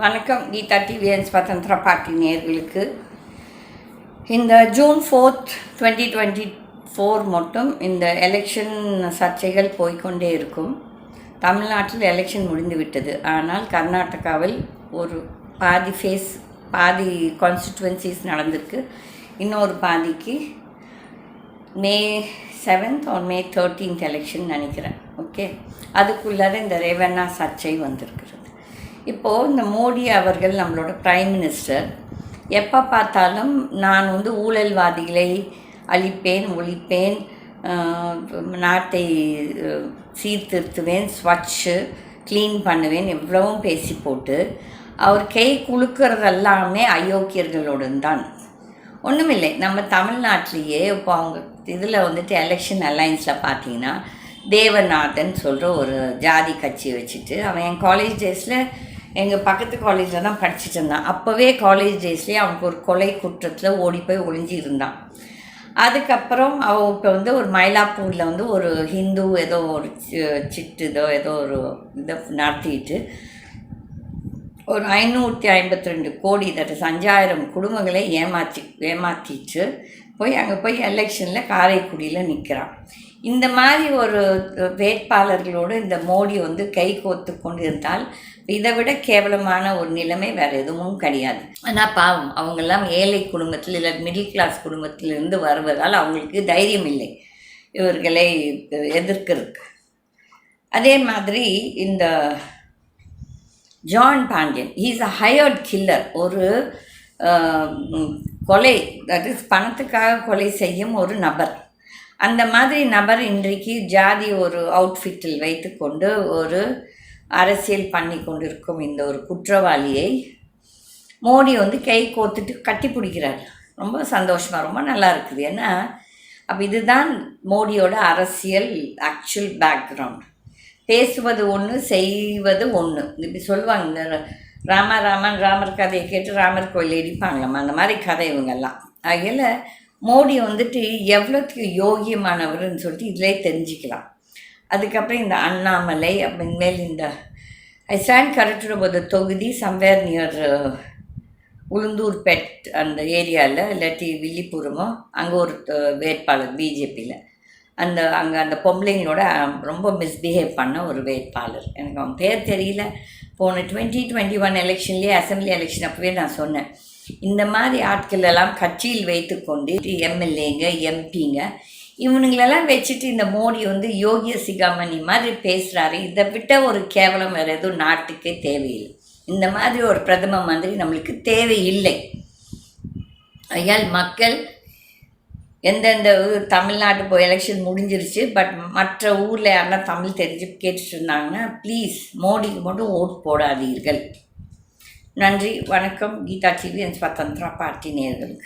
வணக்கம். Geetha TVN Swatantra party நேர்களுக்கு இந்த June fourth twenty twenty four மட்டும் இந்த எலெக்ஷன் சர்ச்சைகள் போய்க்கொண்டே இருக்கும். தமிழ்நாட்டில் எலெக்ஷன் முடிந்து விட்டது ஆனால் கர்நாடகாவில் ஒரு பாதி ஃபேஸ் பாதி கான்ஸ்டிடுவன்சிஸ் நடந்திருக்கு. இன்னொரு பாதிக்கு May seventh or May thirteenth election நினைக்கிறேன். ஓகே அதுக்குள்ளார இந்த ரேவண்ணா சர்ச்சை வந்திருக்கிறது. இப்போது இந்த மோடி அவர்கள் நம்மளோட ப்ரைம் மினிஸ்டர் எப்போ பார்த்தாலும் நான் வந்து ஊழல்வாதிகளை அழிப்பேன் ஒழிப்பேன் நாட்டை சீர்திருத்துவேன் ஸ்வச்சு க்ளீன் பண்ணுவேன் எவ்வளவும் பேசி போட்டு அவர் கை குலுக்கிறதெல்லாமே அயோக்கியர்களுடன் தான். ஒன்றுமில்லை நம்ம தமிழ்நாட்டிலேயே இப்போ அவங்க இதில் வந்துட்டு எலெக்ஷன் அலைன்ஸில் பார்த்தீங்கன்னா தேவநாதன் சொல்கிற ஒரு ஜாதி கட்சியை வச்சுட்டு அவன் என் காலேஜ் டேஸில் எங்கள் பக்கத்து காலேஜில் தான் படிச்சுட்டு இருந்தான். அப்போவே காலேஜ் டேஸ்லேயே அவனுக்கு ஒரு கொலை குற்றத்தில் ஓடி போய் ஒளிஞ்சு இருந்தான். அதுக்கப்புறம் அவன் இப்போ வந்து ஒரு மயிலாப்பூரில் வந்து ஒரு ஹிந்து ஏதோ ஒரு சிட்டு இதோ ஏதோ ஒரு இதை நடத்திட்டு ஒரு ஐநூற்றி ஐம்பத்தி ரெண்டு கோடி தட்டு அஞ்சாயிரம் குடும்பங்களை ஏமாற்றி ஏமாற்றிட்டு போய் அங்கே போய் எலெக்ஷனில் காரைக்குடியில் நிற்கிறான் இந்த மாதிரி ஒரு வேட்பாளர்களோடு இந்த மோடி வந்து கை கோத்து கொண்டு இருந்தால் இதை விட கேவலமான ஒரு நிலைமை வேறு எதுவும் கிடையாது. ஆனால் பாவம் அவங்கெல்லாம் ஏழை குடும்பத்தில் இல்லை மிடில் கிளாஸ் குடும்பத்திலிருந்து வருவதால் அவங்களுக்கு தைரியம் இல்லை. இவர்களை எதிர்க்கிறதுக்கு. அதே மாதிரி இந்த John Pandian is a hired killer ஒரு கொலை தட் இஸ் பணத்துக்காக கொலை செய்யும் ஒரு நபர். அந்த மாதிரி நபர் இன்றைக்கு ஜாதி ஒரு அவுட்ஃபிட்டில் வைத்துக்கொண்டு ஒரு அரசியல் பண்ணி கொண்டிருக்கும் இந்த ஒரு குற்றவாளியை மோடி வந்து கை கோத்துட்டு கட்டி பிடிக்கிறார். ரொம்ப சந்தோஷமாக ரொம்ப நல்லா இருக்குது. ஏன்னா அப்போ இதுதான் மோடியோட அரசியல் ஆக்சுவல் பேக்ரவுண்ட் பேசுவது ஒன்று செய்வது ஒன்று இப்படி சொல்லுவாங்க இந்த ராம ராமன் ராமர் கதையை கேட்டு ராமர் கோயில் இடிப்பாங்களாம்? அந்த மாதிரி கதை இவங்கெல்லாம். அதில் மோடி வந்துட்டு எவ்வளோத்துக்கு யோகியமானவர்னு சொல்லிட்டு இதிலே தெரிஞ்சுக்கலாம். அதுக்கப்புறம் இந்த அண்ணாமலை அப்புறமேல் இந்த ஐ ஸ்டாண்ட் கரெக்டட் போத தொகுதி சம்வேர் நியர் உளுந்தூர்பேட் அந்த ஏரியாவில் இல்லாட்டி வில்லிபுரமோ அங்கே ஒரு வேட்பாளர் பிஜேபியில். அந்த அங்கே அந்த பொம்பளைங்களோட ரொம்ப மிஸ்பிஹேவ் பண்ண ஒரு வேட்பாளர். எனக்கு அவன் பேர் தெரியல. போன டுவெண்ட்டி டுவெண்ட்டி ஒன் எலெக்ஷன்லேயே அசம்பிளி எலெக்ஷன் அப்போவே நான் சொன்னேன். இந்த மாதிரி ஆட்கள் எல்லாம் கட்சியில் வைத்துக்கொண்டு எம்எல்ஏங்க எம்பிங்க இவனுங்களெல்லாம் வச்சுட்டு இந்த மோடி வந்து யோகிய சிகாமணி மாதிரி பேசுகிறாரு இதை விட்ட ஒரு கேவலம் வேறு எதுவும் நாட்டுக்கே தேவையில்லை. இந்த மாதிரி ஒரு பிரதம மந்திரி நம்மளுக்கு தேவையில்லை. ஐயால் மக்கள் எந்தெந்த ஊர் தமிழ்நாட்டு இப்போ எலெக்ஷன் முடிஞ்சிருச்சு பட் மற்ற ஊரில் யாருன்னா தமிழ் தெரிஞ்சு கேட்டுட்டு இருந்தாங்கன்னா ப்ளீஸ் மோடிக்கு மட்டும் ஓட் போடாதீர்கள். நன்றி வணக்கம். கீதா டிவி என் ஸ்வதந்திரா பார்ட்டி நேர்களுக்கு